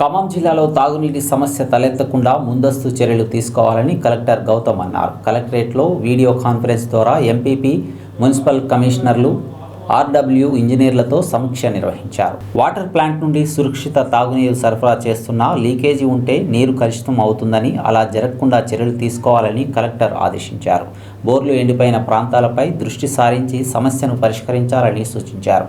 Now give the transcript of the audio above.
ఖమ్మం జిల్లాలో తాగునీటి సమస్య తలెత్తకుండా ముందస్తు చర్యలు తీసుకోవాలని కలెక్టర్ గౌతమ్ అన్నారు. కలెక్టరేట్లో వీడియో కాన్ఫరెన్స్ ద్వారా ఎంపీపీ మున్సిపల్ కమిషనర్లు ఆర్డబ్ల్యూ ఇంజనీర్లతో సమీక్ష నిర్వహించారు. వాటర్ ప్లాంట్ నుండి సురక్షిత తాగునీరు సరఫరా చేస్తున్నా లీకేజీ ఉంటే నీరు కలుషితం అవుతుందని అలా జరగకుండా చర్యలు తీసుకోవాలని కలెక్టర్ ఆదేశించారు. బోర్లు ఎండిపోయిన ప్రాంతాలపై దృష్టి సారించి సమస్యను పరిష్కరించాలని సూచించారు.